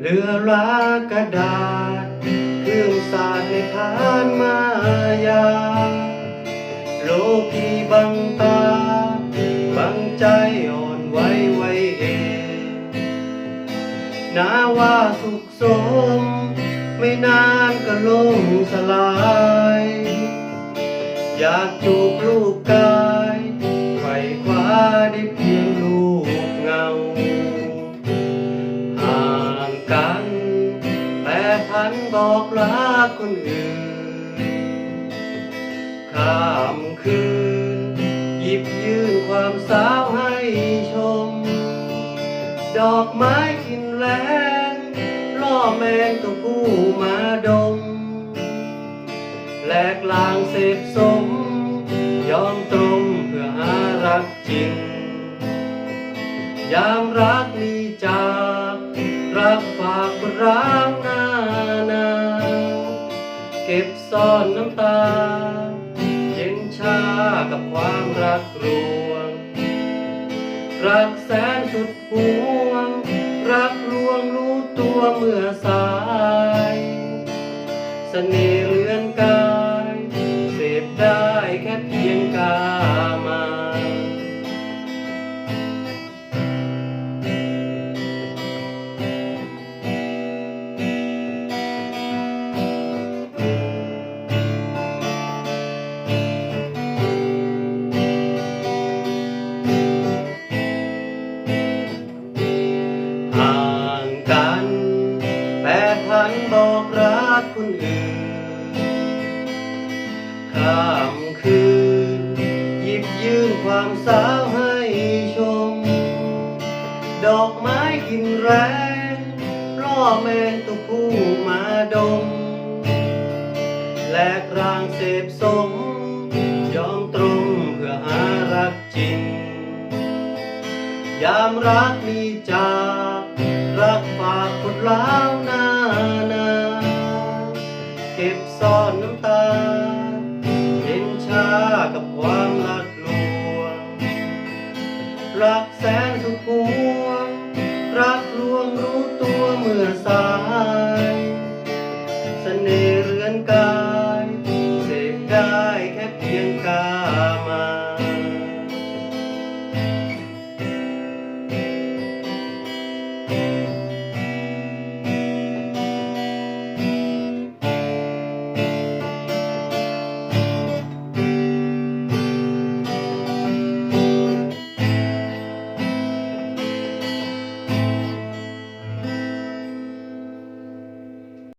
เรือรากระดาษ เครื่องสาดในทานมายา โลกีบังตา บังใจอ่อนไหวไว้เองนาว่าสุขสม ไม่นานก็ล่มสลาย อยากจูบลูกกายไขว่คว้าได้ นบอกรักคนอื่นข้ามคืน หยิบยื่นความสาวให้ชม ดอกไม้กินแรงล่อแมงตัวผู้มาดมแหลกลางเสพสม ยอมตรงเพื่อหารักจริง ยามรักมีจากรักฝากร้างนา บซ่อนน้ำตา เย็นชากับความรักรวง รักแสนสุดห่วง รักลวงรู้ตัวเมื่อสายเสน่ห์เลือนกาย เสพได้แค่เพียงกาย นบอกรักคนอื่นข้ามคืน หยิบยื่นความสาวให้ชม ดอกไม้กินแรงล่อแมงตัวผู้มาดม แลกรางเสพสม ยอมตรงเพื่อหารักจริง ยามรักมีจากรักฝากคนล้าวนา เก็บซ่อนน้ำตา เย็นชากับความหลักลวงรักแส